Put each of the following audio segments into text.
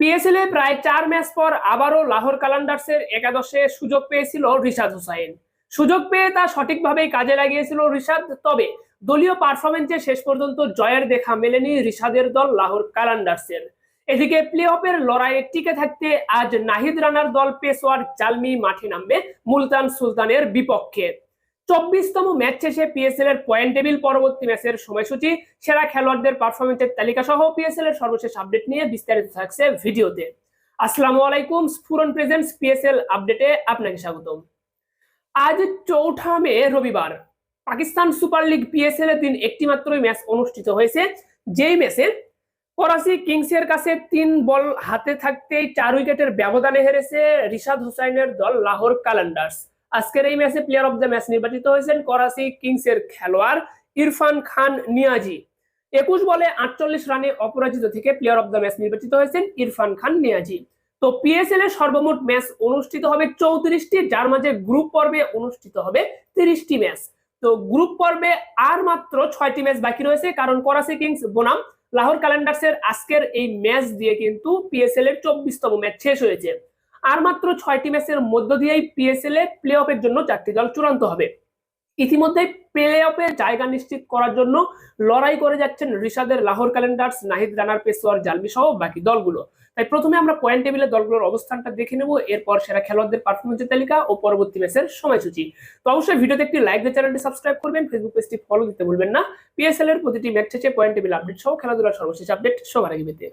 PSL এ প্রায় চার match পর আবারও লাহোর কালান্ডার্সের একাদশে সুযোগ পেয়েছিল রিশাদ হুসাইন। সুযোগ পেয়ে তা সঠিকভাবেই কাজে লাগিয়েছিল রিশাদ, তবে দলীয় পারফরমেন্সে শেষ পর্যন্ত জয়ের দেখা মেলেনি রিশাদের দল লাহোর কালান্ডার্সের। এদিকে প্লে অফের লড়াইয়ে টিকে থাকতে আজ নাহিদ রানার দল পেশোয়ার জালমি মাঠে নামবে মুলতান সুলতানের বিপক্ষে। চব্বিশতম ম্যাচ শেষে পিএসএল এর পয়েন্ট টেবিল পরবর্তী ম্যাচের সময়সূচি, সেরা খেলোয়াড়দের পারফরমেন্সের তালিকা সহ পিএসএল এর সর্বশেষ আপডেট নিয়ে বিস্তারিত থাকছে ভিডিওতে। আসসালামু আলাইকুম স্ফুরন প্রেজেন্টস পিএসএল আপডেটে আপনাকে স্বাগতম। আজ চৌঠা মে, রবিবার। পাকিস্তান সুপার লিগ পিএসএল এর দিন একটি মাত্রই ম্যাচ অনুষ্ঠিত হয়েছে। যেই ম্যাচে করাচি কিংসের কাছে তিন বল হাতে থাকতেই চার উইকেটের ব্যবধানে হেরেছে রিশাদ হুসাইনের দল লাহোর কালান্ডার্স আজকের এই ম্যাচে প্লেয়ার অফ দ্য ম্যাচ নির্বাচিত হয়েছেন করাচি কিংসের খেলোয়াড় ইরফান খান নিয়াজি। একুশ বলে আটচল্লিশ রানে অপরাজিত থেকে প্লেয়ার অফ দ্য ম্যাচ নির্বাচিত হয়েছেন ইরফান খান নিয়াজি। তো পিএসএল এর সর্বমোট ম্যাচ অনুষ্ঠিত হবে চৌত্রিশটি, যার মাঝে গ্রুপ পর্বে অনুষ্ঠিত হবে তিরিশটি ম্যাচ তো গ্রুপ পর্বে আর মাত্র ছয়টি ম্যাচ বাকি রয়েছে, কারণ করাচি কিংস বনাম, লাহোর ক্যালেন্ডার্সের আজকের এই ম্যাচ দিয়ে কিন্তু পিএসএল এর চব্বিশতম ম্যাচ শেষ হয়েছে। আর মাত্র ছয়টি ম্যাচের মধ্য দিয়েই পিএসএল এ প্লে অফের জন্য চারটি দল চূড়ান্ত হবে। ইতিমধ্যে প্লে অফে জায়গা নিশ্চিত করার জন্য লড়াই করে যাচ্ছেন ঋষাদের লাহোর ক্যালেন্ডার্স নাহিদ রানার পেশোয়ার জালমি সহ বাকি দলগুলো। তাই প্রথমে আমরা পয়েন্ট টেবিলে দলগুলোর অবস্থানটা দেখে নেব, এরপর সেরা খেলোয়াড়দের পারফরমেন্সের তালিকা ও পরবর্তী ম্যাচের সময়সূচি। তো অবশ্যই ভিডিওতে একটি লাইক দিয়ে চ্যানেলটি সাবস্ক্রাইব করবেন ফেসবুক পেজটি ফলো দিতে ভুলবেন না। পিএসএল এর প্রতিটি ম্যাচ শেষে পয়েন্ট টেবিল আপডেট সহ খেলাধুলার সর্বশেষ আপডেট সবার আগে পেতে।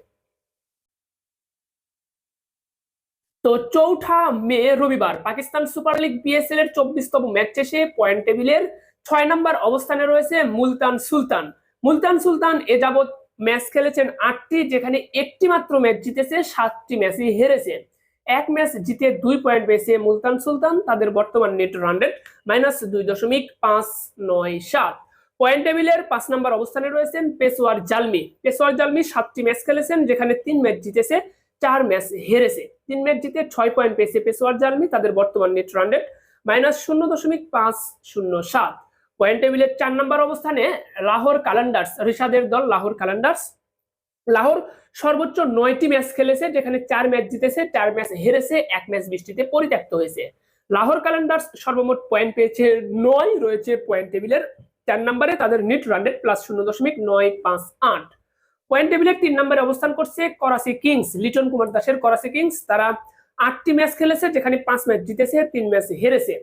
তো চৌঠা মে রবিবার পাকিস্তান সুপার লিগ পিএসএল এর চব্বিশতম ম্যাচ শেষে পয়েন্ট টেবিলের ছয় নম্বর অবস্থানে রয়েছে মুলতান সুলতান। মুলতান সুলতান এ যাবৎ ম্যাচ খেলেছেন আটটি, যেখানে একটি মাত্র ম্যাচ জিতেছে, সাতটি ম্যাচই হেরেছে। এক ম্যাচ জিতে দুই পয়েন্ট পেয়েছে মুলতান সুলতান, তাদের বর্তমান নেট রান রেট মাইনাস দুই দশমিক পাঁচ নয় সাত। পয়েন্ট টেবিলের পাঁচ নম্বর অবস্থানে রয়েছেন পেশোয়ার জালমি। পেশোয়ার জালমি সাতটি ম্যাচ খেলেছেন, যেখানে তিন ম্যাচ জিতেছে চার ম্যাচ হেরেছে। তিন ম্যাচ জিতে ছয় পয়েন্ট পেয়েছে পেশোয়ার জার্মি তাদের বর্তমান নেট রান রেট মাইনাস শূন্য দশমিক পাঁচ শূন্য সাত। পয়েন্ট টেবিলের চার নম্বর অবস্থানে লাহোর কালান্ডার্স ঋষাদের দল লাহোর কালান্ডার্স। লাহোর সর্বোচ্চ নয়টি ম্যাচ খেলেছে, যেখানে চার ম্যাচ জিতেছে, চার ম্যাচ হেরেছে, এক ম্যাচ বৃষ্টিতে পরিত্যক্ত হয়েছে। লাহোর কালান্ডার্স সর্বমোট পয়েন্ট পেয়েছে নয়, রয়েছে পয়েন্ট টেবিলের চার নম্বরে, তাদের নিট রানডেড প্লাস শূন্য দশমিক নয় পাঁচ আট। পয়েন্ট টেবিলের তিন নম্বরে অবস্থান করছে করাচি কিংস, লিটন কুমার দাসের করাচি কিংস। তারা আটটি ম্যাচ খেলেছে, যেখানে পাঁচ ম্যাচ জিতেছে, তিন ম্যাচ হেরেছে।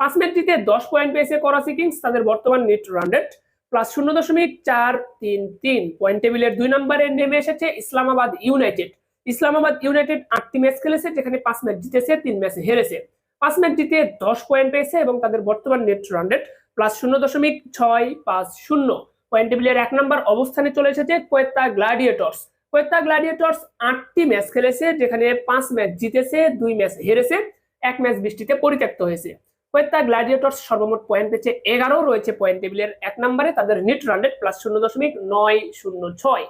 পাঁচ ম্যাচ জিতে দশ পয়েন্ট পেয়েছে করাচি কিংস, তাদের বর্তমান নেট রানডেড প্লাস শূন্য দশমিক চার তিন তিন। পয়েন্ট টেবিলের দুই নম্বরে নেমে এসেছে ইসলামাবাদ ইউনাইটেড। ইসলামাবাদ ইউনাইটেড আটটি ম্যাচ খেলেছে, যেখানে পাঁচ ম্যাচ জিতেছে, তিন ম্যাচ হেরেছে। পাঁচ ম্যাচ জিতে দশ পয়েন্ট পেয়েছে এবং তাদের বর্তমান নেট রানডেড প্লাস শূন্য দশমিক ছয় পাঁচ শূন্য। পয়েন্ট টেবিলের এক নম্বর অবস্থানে চলে এসেছে কোয়েত্তা গ্লাডিয়েটর্স। কোয়েত্তা গ্লাডিয়েটর্স আটটি ম্যাচ খেলেছে, যেখানে পাঁচ ম্যাচ জিতেছে, দুই ম্যাচ হেরেছে, এক ম্যাচ বৃষ্টিতে পরিত্যক্ত হয়েছে। কোয়েত্তা গ্লাডিয়েটর্স সর্বমোট পয়েন্ট পেয়েছে এগারো, রয়েছে পয়েন্ট টেবিলের এক নম্বরে, তাদের নিট রানডেড প্লাস শূন্য দশমিক নয় শূন্য ছয়।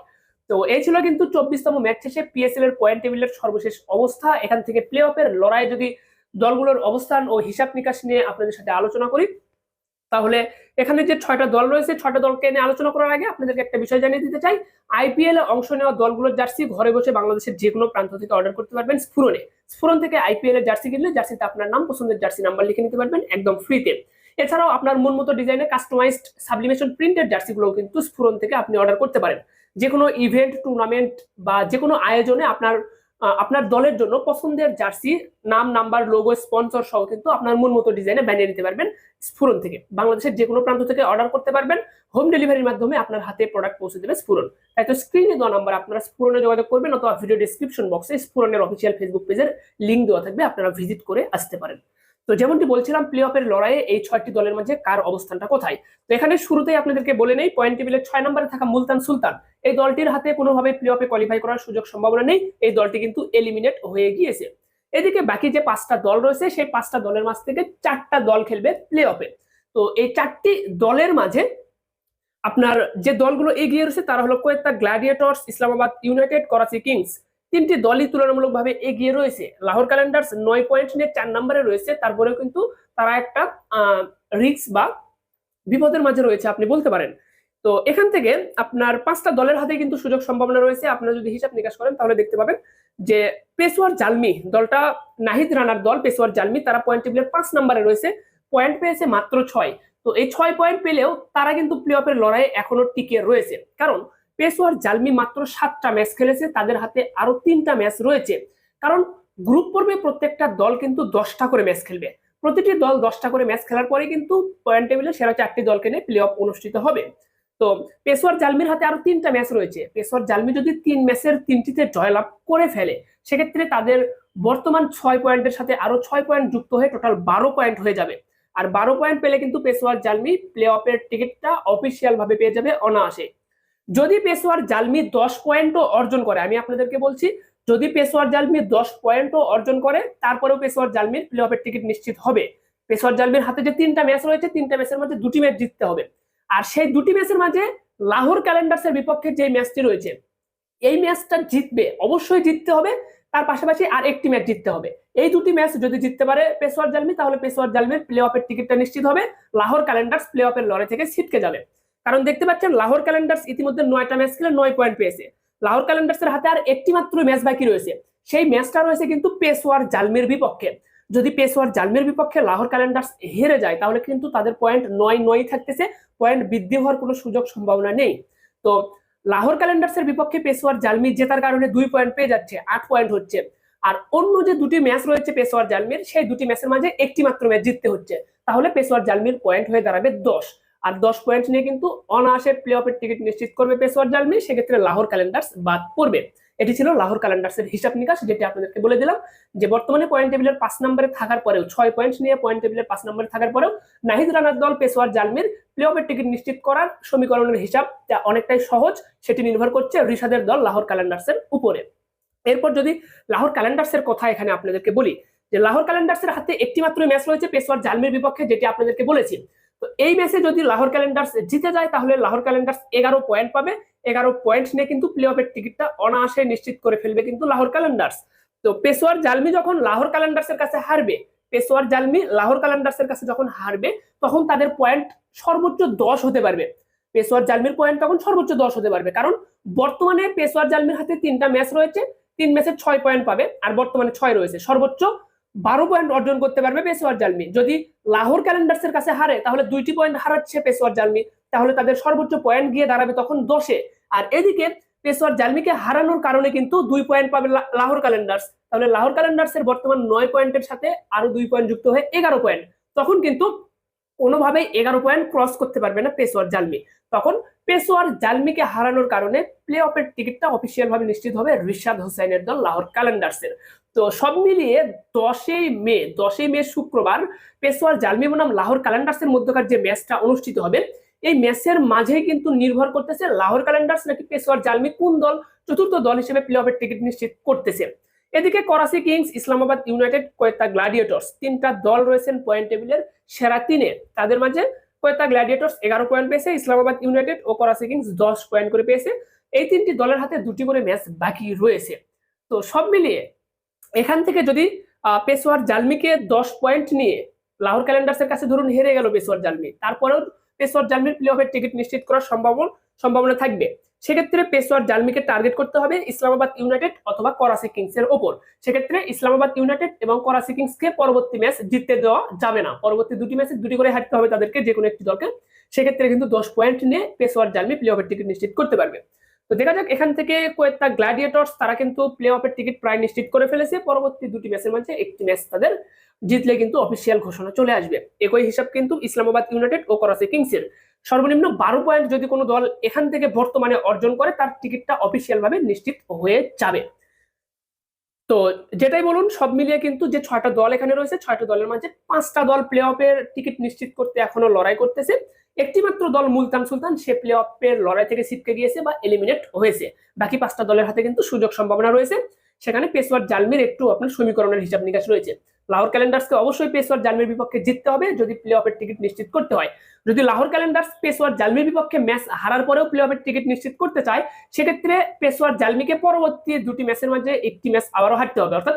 তো এই ছিল কিন্তু চব্বিশতম ম্যাচ শেষে পিএসএল এর পয়েন্ট টেবিলের সর্বশেষ অবস্থা। এখান থেকে প্লে অফের লড়াই যদি দলগুলোর অবস্থান ও হিসাব নিকাশ নিয়ে আপনাদের সাথে আলোচনা করি, তাহলে এখানে যে ছয়টা দল রয়েছে, ছয়টা দলকে নিয়ে আলোচনা করার আগে আপনাদেরকে একটা বিষয় জানিয়ে দিতে চাই। আইপিএল এ অংশ নেওয়া দলগুলোর জার্সি ঘরে বসে বাংলাদেশের যে কোনো প্রান্ত থেকে অর্ডার করতে পারবেন স্ফুরনে স্ফুরন থেকে আইপিএল এর জার্সি কিনলে জার্সিতে আপনার নাম, পছন্দের জার্সি নাম্বার লিখে নিতে পারবেন একদম ফ্রিতে এছাড়াও আপনার মন মতো ডিজাইনে কাস্টমাইজড সাবলিমেশন প্রিন্টেড জার্সিগুলো কিন্তু স্ফুরন থেকে আপনি অর্ডার করতে পারেন। যে কোনো ইভেন্ট টুর্নামেন্ট বা যে কোনো আয়োজনে আপনার আপনার দলের জন্য পছন্দের জার্সি, নাম, নাম্বার লোগো স্পন্সর সহ কিন্তু আপনার মন মতো ডিজাইনে বানিয়ে নিতে পারবেন স্ফুরন থেকে। বাংলাদেশের যে কোনো প্রান্ত থেকে অর্ডার করতে পারবেন। হোম ডেলিভারির মাধ্যমে আপনার হাতে প্রোডাক্ট পৌঁছে দেবে স্ফুরন তাই তো স্ক্রিনে দেওয়া নাম্বার আপনারা স্ফুরনে যোগাযোগ করবেন অথবা ভিডিও ডিসক্রিপশন বক্সে স্ফুরনের অফিসিয়াল ফেসবুক পেজের লিঙ্ক দেওয়া থাকবে, আপনারা ভিজিট করে আসতে পারেন। তো যেমনটি বলছিলাম প্লে অফের লড়াইয়ে এই ছয়টি দলের মাঝে কার অবস্থানটা কোথায়? তো এখানে শুরুতেই আপনাদেরকে বলে নেই পয়েন্ট টেবিলের ছয় নম্বরে থাকা মুলতান সুলতান। এই দলটির হাতে কোনোভাবে প্লে অফে কোয়ালিফাই করার সুযোগ সম্ভাবনা নেই, এই দলটি কিন্তু এলিমিনেট হয়ে গিয়েছে। এদিকে বাকি যে পাঁচটা দল রয়েছে, সেই পাঁচটা দলের মাঝ থেকে চারটা দল খেলবে প্লে অফে তো এই চারটি দলের মাঝে আপনার যে দলগুলো এগিয়ে রয়েছে, তারা হলো Quetta Gladiators Islamabad United, Karachi Kings. তিনটি দলই তুলনামূলকভাবে এগিয়ে রয়েছে। লাহোর ক্যালেন্ডার্স নয় পয়েন্ট নিয়ে চার নম্বরে রয়েছে, তারপরেও কিন্তু তারা একটা রিক্স বা বিপদের মাঝে রয়েছে আপনি বলতে পারেন। তো এখান থেকে আপনার পাঁচটা দলের হাতে কিন্তু সুযোগ সম্ভাবনা রয়েছে। আপনারা যদি হিসাব নিকাশ করেন তাহলে দেখতে পাবেন যে পেশোয়ার জালমি, দলটা নাহিদ রানার দল পেশোয়ার জালমি, তারা পয়েন্ট টেবিলের পাঁচ নম্বরে রয়েছে পয়েন্ট পেয়েছে মাত্র ছয়। তো এই ছয় পয়েন্ট পেলেও তারা কিন্তু প্লে অফের লড়াইয়ে এখনও টিকে রয়েছে। কারণ পেশোয়ার জালমি মাত্র সাতটা ম্যাচ খেলেছে, তাদের হাতে আরও তিনটা ম্যাচ রয়েছে। কারণ গ্রুপ পর্বে প্রত্যেকটা দল কিন্তু দশটা করে ম্যাচ খেলবে। প্রতিটি দল দশটা করে ম্যাচ খেলার পরে কিন্তু পয়েন্ট টেবিলে সেরা চারটি দলকে নিয়ে প্লে অফ অনুষ্ঠিত হবে। তো পেশোয়ার জালমির হাতে আরও তিনটা ম্যাচ রয়েছে। পেশোয়ার জালমি যদি তিন ম্যাচের তিনটিতে জয়লাভ করে ফেলে, সেক্ষেত্রে তাদের বর্তমান ছয় পয়েন্টের সাথে আরও ছয় পয়েন্ট যুক্ত হয়ে টোটাল বারো পয়েন্ট হয়ে যাবে। আর বারো পয়েন্ট পেলে কিন্তু পেশোয়ার জালমি প্লে অফের টিকিটটা অফিসিয়াল ভাবে পেয়ে যাবে অনায়াসে। যদি পেশোয়ার জালমি দশ পয়েন্টও অর্জন করে, আমি আপনাদেরকে বলছি, যদি পেশোয়ার জালমি দশ পয়েন্টও অর্জন করে, তারপরেও পেশোয়ার জালমির প্লে অফের টিকিট নিশ্চিত হবে। পেশোয়ার জালমির হাতে যে তিনটা ম্যাচ রয়েছে, তিনটা ম্যাচের মধ্যে দুটি ম্যাচ জিততে হবে। আর সেই দুটি ম্যাচের মাঝে লাহোর ক্যালেন্ডার্সের বিপক্ষে যে ম্যাচটি রয়েছে, এই ম্যাচটা জিতবে, অবশ্যই জিততে হবে। তার পাশাপাশি আর একটি ম্যাচ জিততে হবে। এই দুটি ম্যাচ যদি জিততে পারে পেশোয়ার জালমি, তাহলে পেশোয়ার জালমির প্লে অফের টিকিটটা নিশ্চিত হবে। লাহোর ক্যালেন্ডার্স প্লে অফের লড়াই থেকে ছিটকে যাবে। কারণ দেখতে পাচ্ছেন লাহোর ক্যালেন্ডার্স ইতিমধ্যে নয়টা ম্যাচ খেলে নয় পয়েন্ট পেয়েছে। লাহোর ক্যালেন্ডার্সের হাতে আর একটি মাত্র ম্যাচ বাকি রয়েছে। সেই ম্যাচটা রয়েছে কিন্তু পেশোয়ার জালমির বিপক্ষে। যদি পেশোয়ার জালমের বিপক্ষে লাহোর ক্যালেন্ডার্স হেরে যায়, তাহলে কিন্তু তাদের পয়েন্ট নয় নয় থাকতেছে। পয়েন্ট বৃদ্ধি হওয়ার কোনো সুযোগ সম্ভাবনা নেই। তো লাহোর ক্যালেন্ডার্সের বিপক্ষে পেশোয়ার জালমি জেতার কারণে দুই পয়েন্ট পেয়ে যাচ্ছে, আট পয়েন্ট হচ্ছে। আর অন্য যে দুটি ম্যাচ রয়েছে পেশোয়ার জালমির, সেই দুটি ম্যাচের মাঝে একটি মাত্র ম্যাচ জিততে হচ্ছে। তাহলে পেশোয়ার জালমির পয়েন্ট হয়ে দাঁড়াবে দশ। আর দশ পয়েন্ট নিয়ে কিন্তু অনায়াসে প্লে অফের টিকিট নিশ্চিত করবে পেশোয়ার জালমি, সেক্ষেত্রে লাহোর ক্যালেন্ডার্স বাদ পড়বে। এটি ছিল লাহোর ক্যালেন্ডার্সের হিসাব নিকাশ, যেটি আপনাদেরকে বলে দিলাম যে বর্তমানে পয়েন্ট টেবিলের পাঁচ নম্বরে থাকার পরেও, ছয় পয়েন্ট নিয়ে পয়েন্ট টেবিলের পাঁচ নম্বরে থাকার পরেও নাহিদ রানার দল পেশোয়ার জালমির প্লে অফের টিকিট নিশ্চিত করার সমীকরণের হিসাব অনেকটাই সহজ, সেটি নির্ভর করছে রিশাদের দল লাহোর ক্যালেন্ডার্সের উপরে। এরপর যদি লাহোর ক্যালেন্ডার্সের কথা এখানে আপনাদেরকে বলি, যে লাহোর ক্যালেন্ডার্সের হাতে একটি মাত্র ম্যাচ রয়েছে পেশোয়ার জালমির বিপক্ষে, যেটি আপনাদেরকে বলেছি। তো এই ম্যাচে যদি লাহোর ক্যালেন্ডার্স জিতে যায়, তাহলে লাহোর ক্যালেন্ডার্স এগারো পয়েন্ট পাবে। এগারো পয়েন্ট নিয়ে কিন্তু প্লে অফের টিকিটটা অনায়াসে নিশ্চিত করে ফেলবে কিন্তু লাহোর ক্যালেন্ডার্স তো পেশোয়ার জালমি যখন লাহোর ক্যালেন্ডার্সের কাছে হারবে, পেশোয়ার জালমি লাহোর ক্যালেন্ডার্সের কাছে যখন হারবে, তখন তাদের পয়েন্ট সর্বোচ্চ দশ হতে পারবে। পেশোয়ার জালমির পয়েন্ট তখন সর্বোচ্চ দশ হতে পারবে। কারণ বর্তমানে পেশোয়ার জালমির হাতে তিনটা ম্যাচ রয়েছে, তিন ম্যাচে ছয় পয়েন্ট পাবে, আর বর্তমানে ছয় রয়েছে। সর্বোচ্চ বারো পয়েন্ট অর্জন করতে পারবে পেশোয়ার জালমি। যদি লাহোর ক্যালেন্ডার্সের কাছে হারে, তাহলে দুইটি পয়েন্ট হারাচ্ছে পেশোয়ার জালমি। তাহলে তাদের সর্বোচ্চ পয়েন্ট গিয়ে দাঁড়াবে তখন দশে। আর এদিকে পেশোয়ার জালমিকে হারানোর কারণে কিন্তু দুই পয়েন্ট পাবে লাহোর ক্যালেন্ডার্স তাহলে লাহোর ক্যালেন্ডার্স এর বর্তমান নয় পয়েন্টের সাথে আরও দুই পয়েন্ট যুক্ত হয়ে এগারো পয়েন্ট তখন কিন্তু কোনোভাবেই এগারো পয়েন্ট ক্রস করতে পারবে না পেশোয়ার জালমি। তখন পেশোয়ার জালমিকে হারানোর কারণে প্লে অফের টিকিটটা অফিসিয়াল ভাবে নিশ্চিত হবে রিশাদ হোসেনের দল লাহোর ক্যালেন্ডার্সের তো সব মিলিয়ে দশই মে দশই মে শুক্রবার পেশোয়ার জালমি বনাম লাহোর ক্যালেন্ডার্সের মধ্যকার যে ম্যাচটা অনুষ্ঠিত হবে, এই ম্যাচের মাঝেই কিন্তু নির্ভর করতেছে লাহোর ক্যালেন্ডার্স নাকি পেশোয়ার জালমি কোন দল, চতুর্থ দল হিসেবে প্লে অফের টিকিট নিশ্চিত করতেছে। এদিকে করাচি কিংস, ইসলামাবাদ ইউনাইটেড, কয়েকটা গ্লাডিয়েটর্স, তিনটা দল রয়েছেন পয়েন্ট টেবিলের সেরা তিনে। তাদের মাঝে কয়েকটা গ্ল্যাডিয়েটর্স এগারো পয়েন্ট পেয়েছে, ইসলামাবাদ ইউনাইটেড ও করাচি কিংস দশ পয়েন্ট করে পেয়েছে। এই তিনটি দলের হাতে দুটি করে ম্যাচ বাকি রয়েছে। তো সব মিলিয়ে এখান থেকে যদি পেশোয়ার জালমিকে দশ পয়েন্ট নিয়ে লাহোর ক্যালেন্ডার্সের কাছে ধরুন হেরে গেল পেশোয়ার জালমি, তারপরেও পেশোয়ার জালমির প্লে অফের টিকিট নিশ্চিত করার সম্ভাবনা সম্ভাবনা থাকবে। সেক্ষেত্রে পেশোয়ার জালমিকে টার্গেট করতে হবে ইসলামাবাদ ইউনাইটেড অথবা করাচি কিংস এর ওপর। সেক্ষেত্রে ইসলামাবাদ ইউনাইটেড এবং করাচি কিংসকে পরবর্তী ম্যাচ জিততে দেওয়া যাবে না। পরবর্তী দুটি ম্যাচে দুটি করে হারতে হবে তাদেরকে যে কোনো একটি দলকে। সেক্ষেত্রে কিন্তু দশ পয়েন্ট নিয়ে পেশোয়ার জালমি প্লে অফের টিকিট নিশ্চিত করতে পারবে। তো দেখা যাক, এখান থেকে কয়েকটা গ্ল্যাডিয়েটর্স তারা কিন্তু প্লে অফের টিকিট প্রায় নিশ্চিত করে ফেলেছে। পরবর্তী দুটি ম্যাচের মাঝে একটি ম্যাচ তাদের জিতলে কিন্তু অফিসিয়াল ঘোষণা চলে আসবে। একই হিসাব কিন্তু ইসলামাবাদ ইউনাইটেড ও করাচি কিংসের সর্বনিম্ন বারো পয়েন্ট যদি কোনো দল এখান থেকে বর্তমানে অর্জন করে, তার টিকিটটা অফিসিয়াল ভাবে নিশ্চিত হয়ে যাবে। তো যেটাই বলুন, সব মিলিয়ে কিন্তু যে ছয়টা দল এখানে রয়েছে, ছয়টা দলের মাঝে পাঁচটা দল প্লে অফের টিকিট নিশ্চিত করতে এখনও লড়াই করতেছে। একটি মাত্র দল মুলতান সুলতান, সে প্লে অফের লড়াই থেকে ছিটকে গিয়েছে বা এলিমিনেট হয়েছে। বাকি পাঁচটা দলের হাতে কিন্তু সুযোগ সম্ভাবনা রয়েছে। সেখানে পেশোয়ার জালমির একটু আপনার সমীকরণের হিসাব নিকাশ রয়েছে। লাহোর ক্যালেন্ডার্সকে অবশ্যই পেশোয়ার জালমির বিপক্ষে জিততে হবে, যদি প্লে অফের টিকিট নিশ্চিত করতে হয়। যদি লাহোর ক্যালেন্ডার্স পেশোয়ার জালমির বিপক্ষে ম্যাচ হারার পরেও প্লে অফের টিকিট নিশ্চিত করতে চায়, সেক্ষেত্রে পেশোয়ার জালমিকে পরবর্তী দুটি ম্যাচের মাঝে একটি ম্যাচ আবারও হারতে হবে। অর্থাৎ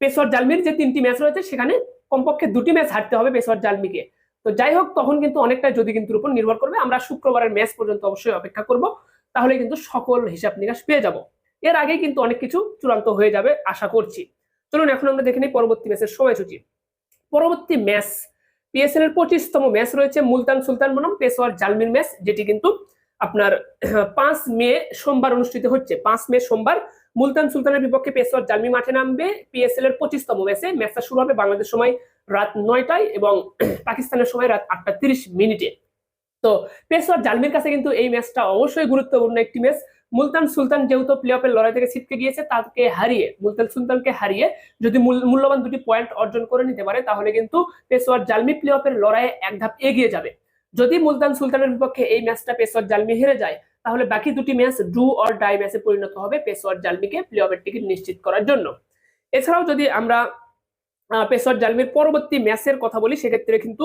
পেশোয়ার জালমির যে তিনটি ম্যাচ রয়েছে, সেখানে কমপক্ষে দুটি ম্যাচ হারতে হবে পেশোয়ার জালমিকে তো যাই হোক, তখন কিন্তু অনেকটা যদি কিন্তু উপর নির্ভর করবে। আমরা শুক্রবারের ম্যাচ পর্যন্ত অবশ্যই অপেক্ষা করব। তাহলে কিন্তু সকল হিসাব নিকাশ পেয়ে যাব। এর আগে কিন্তু অনেক কিছু চূড়ান্ত হয়ে যাবে, আশা করছি। চলুন, এখন আমরা দেখে নিই পরবর্তী ম্যাচের সময়সূচি। পরবর্তী ম্যাচ পিএসএল এর পঁচিশতম ম্যাচ রয়েছে, মুলতান সুলতান বনাম পেশোয়ার জালমির ম্যাচ, যেটি কিন্তু আপনার পাঁচ মে সোমবার অনুষ্ঠিত হচ্ছে। পাঁচ মে সোমবার মুলতান সুলতানের বিপক্ষে পেশোয়ার জালমি মাঠে নামবে। পিএসএল এর পঁচিশতম ম্যাচে ম্যাচটা শুরু হবে বাংলাদেশ সময় রাত নয়টায় এবং পাকিস্তানের সময় রাত আটটা তিরিশ মিনিটে। তো পেশোয়ার জালমির কাছে কিন্তু এই ম্যাচটা অবশ্যই গুরুত্বপূর্ণ একটি ম্যাচ। মুলতান সুলতান যেহেতু প্লে অফের লড়াই থেকে ছিটকে গিয়েছে, তাকে হারিয়ে, মুলতান সুলতানকে হারিয়ে যদি মূল- মূল্যবান দুটি পয়েন্ট অর্জন করে নিতে পারে, তাহলে কিন্তু পেশোয়ার জালমি প্লে অফের লড়াইয়ে এক ধাপ এগিয়ে যাবে। যদি মুলতান সুলতানের বিপক্ষে এই ম্যাচটা পেশোয়ার জালমি হেরে যায়, তাহলে বাকি দুটি ম্যাচ ডু অর ডাই ম্যাচে পরিণত হবে পেশোয়ার জালমিকে প্লে অফের টিকিট নিশ্চিত করার জন্য। এছাড়াও যদি আমরা পেশোয়ার জালমির পরবর্তী ম্যাচের কথা বলি, সেক্ষেত্রে কিন্তু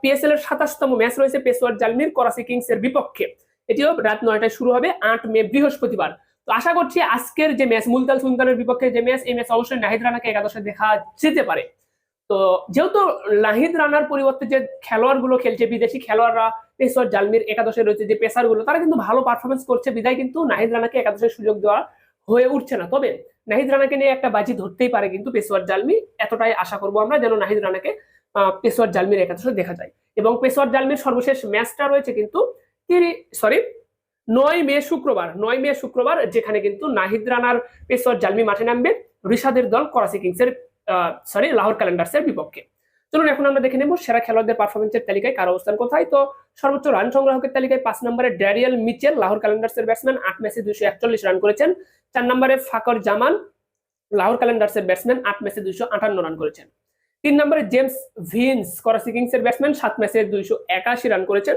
পিএসএল এর সাতাশতম ম্যাচ রয়েছে পেশোয়ার জালমির করাচি কিংস এর বিপক্ষে। এটিও রাত নয়টায় শুরু হবে আট মে বৃহস্পতিবার। তো আশা করছি আজকের যে ম্যাচ মুলতাল সুলতানের বিপক্ষে যে ম্যাচ এই ম্যাচ অবশ্যই নাহিদ রানাকে একাদশে দেখা যেতে পারে। তো যেহেতু নাহিদ রানার পরিবর্তে যে খেলোয়াড়গুলো খেলছে বিদেশি খেলোয়াড়রা পেশোয়ার জালমির একাদশে রয়েছে যে পেসারগুলো তারা কিন্তু ভালো পারফরমেন্স করছে। বিদায় কিন্তু নাহিদ রানাকে একাদশের সুযোগ দেওয়া হয়ে উঠছে না। তবে নাহিদ রানাকে নিয়ে একটা বাজি ধরতেই পারে কিন্তু পেশোয়ার জালমি এতটাই আশা করব আমরা যেন নাহিদ রানাকে আহ, পেশোয়ার জালমির একাদশে দেখা যায়। এবং পেশোয়ার জালমির সর্বশেষ ম্যাচটা রয়েছে কিন্তু সরি নয় মে শুক্রবার, নয় মে শুক্রবার যেখানে কিন্তু নাহিদ রানার পেশোয়ার জালমি মাঠে নামবে রিশাদের দল করাচি কিংসের সরি লাহোর ক্যালেন্ডার্সের বিপক্ষে। চলুন এখন আমরা দেখে নেব সেরা খেলোয়াড়দের পারফরমেন্সের তালিকায় কার অবস্থান, কোথায়? তো সর্বোচ্চ রান সংগ্রাহকের তালিকায় পাঁচ নম্বরে ড্যারিয়াল মিচেল, লাহোর ক্যালেন্ডার্সের ব্যাটসম্যান আট ম্যাচে দুইশো একচল্লিশ রান করেছেন। চার নম্বরে ফাকর জামান, লাহোর ক্যালেন্ডার্সের ব্যাটসম্যান আট ম্যাচে দুইশো আটান্ন রান করেছেন। তিন নম্বরে জেমস ভিন্স, করাচি কিংসের ব্যাটসম্যান সাত ম্যাচে দুইশো একাশি রান করেছেন।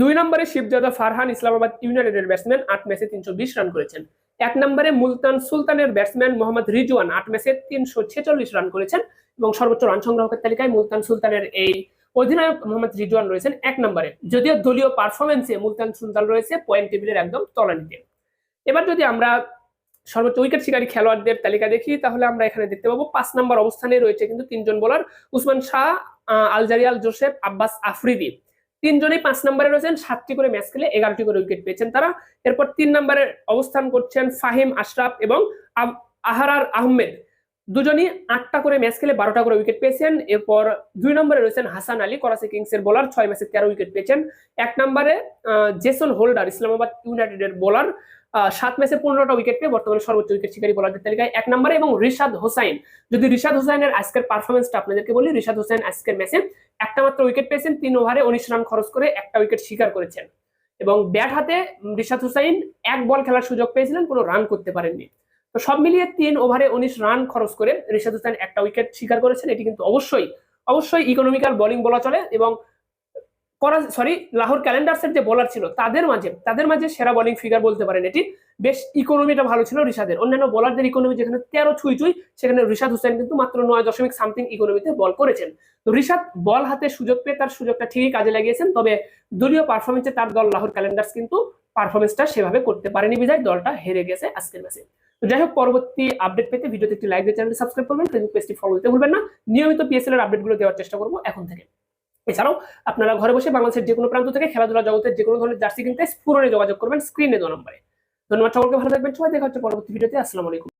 দুই নম্বরে শিবজাদা ফারহান ইসলামাবাদ ইউনাইটেডের ব্যাটসম্যান আট ম্যাচে তিনশো বিশ রান করেছেন। এক নম্বরে মুলতান সুলতানের ব্যাটসম্যান মোহাম্মদ রিজওয়ান, আট ম্যাচে তিনশো ছেচল্লিশ রান করেছেন এবং সর্বোচ্চ রান সংগ্রাহকের তালিকায় মুলতান সুলতানের এই অধিনায়ক মোহাম্মদ রিজওয়ান রয়েছেন এক নম্বরে। যদিও দলীয় পারফরমেন্সে মুলতান সুলতান রয়েছে পয়েন্ট টেবিলের একদম তলানিতে। এবার যদি আমরা সর্বোচ্চ উইকেট শিকারী খেলোয়াড়দের তালিকা দেখি, তাহলে আমরা এখানে দেখতে পাবো পাঁচ নম্বর অবস্থানে রয়েছে কিন্তু তিনজন bowler Usman Shah Alzarri Joseph, Abbas Afridi. তিনজনেই পাঁচ নম্বরে রয়েছেন, সাতটি করে ম্যাচ খেলে এগারোটি করে উইকেট পেয়েছেন তারা। এরপর তিন নম্বরে অবস্থান করছেন ফাহিম, আশরাফ এবং আহারার আহমেদ। দুজনই আটটা করে ম্যাচ খেলে বারোটা করে উইকেট পেয়েছেন। এরপর দুই নম্বরে রয়েছেন হাসান আলী, করাচি কিংসের বোলার, ছয় ম্যাচে তেরো উইকেট পেয়েছেন। এক নম্বরে জেসন হোল্ডার, ইসলামাবাদ ইউনাইটেডের বোলার। সাত ম্যাচে পনেরোটা উইকেট পেয়ে বর্তমানে সর্বোচ্চ উইকেট শিকারী বোলারদের তালিকায় এক নম্বরে এবং রিশাদ হোসাইন। যদি রিশাদ হোসাইনের আজকের পারফরমেন্সটা আপনাদেরকে বলি, রিশাদ হোসেন আজকের ম্যাচে একটা মাত্র উইকেট পেয়েছেন, তিন ওভারে উনিশ রান খরচ করে একটা উইকেট শিকার করেছেন। এবং ব্যাট হাতে রিশাদ হুসাইন এক বল খেলার সুযোগ পেয়েছিলেন, কোনো রান করতে পারেননি। তো সব মিলিয়ে তিন ওভারে উনিশ রান খরচ করে রিশাদ হুসাইন একটা উইকেট শিকার করেছেন, এটি কিন্তু অবশ্যই অবশ্যই ইকোনমিক্যাল বোলিং বলা চলে এবং সরি লাহোর ক্যালেন্ডার্সের যে বোলার ছিল, তাদের মাঝে তাদের মাঝে সেরা বোলিং ফিগার বলতে পারেন এটি। বেশ ইকোনমিটা ভালো ছিল রিশাদের। অন্যান্য বোলারদের ইকোনমি যেখানে তেরো ছুঁই ছুঁই, সেখানে রিশাদ হোসেন কিন্তু মাত্র নয় দশমিক সামথিং ইকোনমিতে বল করেছেন। তো রিশাদ বল হাতে সুযোগ পেয়ে তার সুযোগটা ঠিকই কাজে লাগিয়েছেন, তবে দলীয় পারফরমেন্সে তার দল লাহোর ক্যালেন্ডার্স কিন্তু পারফরমেন্সটা সেভাবে করতে পারেনি বিধায় দলটা হেরে গেছে আজকের ম্যাচে তো যাই হোক, পরবর্তী আপডেট পেতে ভিডিওতে একটি লাইক দিয়ে চ্যানেলটি সাবস্ক্রাইব করবেন ফেসবুক পেজটি ফলো দিতে ভুলবেন না। নিয়মিত পিএসএল এর আপডেটগুলো দেওয়ার চেষ্টা করব এখন থেকে। এছাড়াও আপনারা ঘরে বসে বাংলাদেশের যে কোনো প্রান্ত থেকে খেলাধুলা জগতের যে কোনো ধরনের জার্সি কিনতে স্ফুরনে যোগাযোগ করবেন স্ক্রিনে দো নম্বরে। ধন্যবাদ সকলকে, ভালো থাকবেন, সবাই দেখা হচ্ছে পরবর্তী ভিডিওতে। আসসালামু আলাইকুম।